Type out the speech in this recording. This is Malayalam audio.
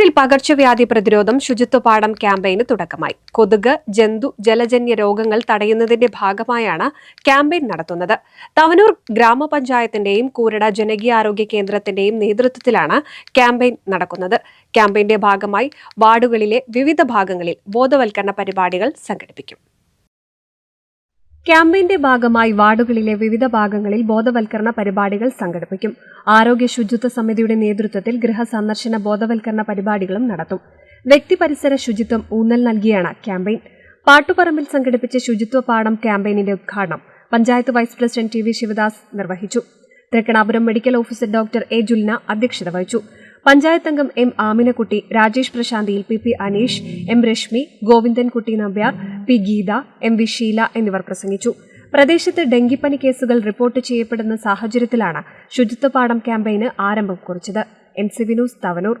തവനൂരിൽ പകർച്ചവ്യാധി പ്രതിരോധം ശുചിത്വപാഠം ക്യാമ്പയിന് തുടക്കമായി. കൊതുക് ജന്തു ജലജന്യ രോഗങ്ങൾ തടയുന്നതിന്റെ ഭാഗമായാണ് ക്യാമ്പയിൻ നടത്തുന്നത്. തവനൂർ ഗ്രാമപഞ്ചായത്തിന്റെയും കൂരട ജനകീയാരോഗ്യ കേന്ദ്രത്തിന്റെയും നേതൃത്വത്തിലാണ് ക്യാമ്പയിൻ നടക്കുന്നത്. ക്യാമ്പയിന്റെ ഭാഗമായി വാർഡുകളിലെ വിവിധ ഭാഗങ്ങളിൽ ബോധവൽക്കരണ പരിപാടികൾ സംഘടിപ്പിക്കും. ക്യാമ്പയിന്റെ ഭാഗമായി വാർഡുകളിലെ വിവിധ ഭാഗങ്ങളിൽ ബോധവൽക്കരണ പരിപാടികൾ സംഘടിപ്പിക്കും. ആരോഗ്യ ശുചിത്വ സമിതിയുടെ നേതൃത്വത്തിൽ ഗൃഹസന്ദർശന ബോധവൽക്കരണ പരിപാടികളും നടത്തും. വ്യക്തി പരിസര ശുചിത്വം ഊന്നൽ നൽകിയാണ് ക്യാമ്പയിൻ. പാട്ടുപറമ്പിൽ സംഘടിപ്പിച്ച ശുചിത്വ പാഠം ക്യാമ്പയിനിന്റെ ഉദ്ഘാടനം panchayat vice president T V Sivadas നിർവഹിച്ചു. Thrikkanapuram medical officer doctor A Julna അധ്യക്ഷത വഹിച്ചു. പഞ്ചായത്ത് അംഗം M Aminakutty Rajesh പ്രശാന്തിയിൽ P P Aneesh M Reshmi Govindankutty Nambiar P Geetha M V Sheela എന്നിവർ പ്രസംഗിച്ചു. പ്രദേശത്ത് ഡെങ്കിപ്പനി കേസുകൾ റിപ്പോർട്ട് ചെയ്യപ്പെടുന്ന സാഹചര്യത്തിലാണ് ശുചിത്വപാഠം ക്യാമ്പയിന് ആരംഭം കുറിച്ചത്. N C Vinoos Thavanoor.